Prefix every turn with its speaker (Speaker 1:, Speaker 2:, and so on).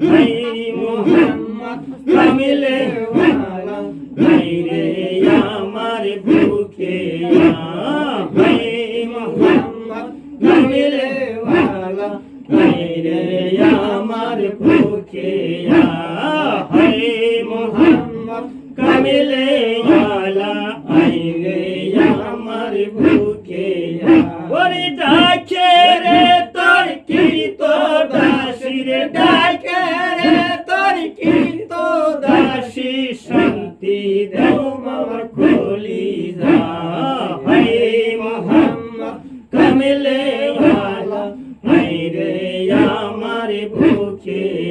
Speaker 1: হাইরে মোহাম্মদ কামিলে হাইরে আমার বুকে হাইরে মোহাম্মদ কামিলে হাইরে আমার বুকে হাইরে মোহাম্মদ কামিলে আমার খুলি যা মোহাম্মদ কামিলে রে আমার ভুখে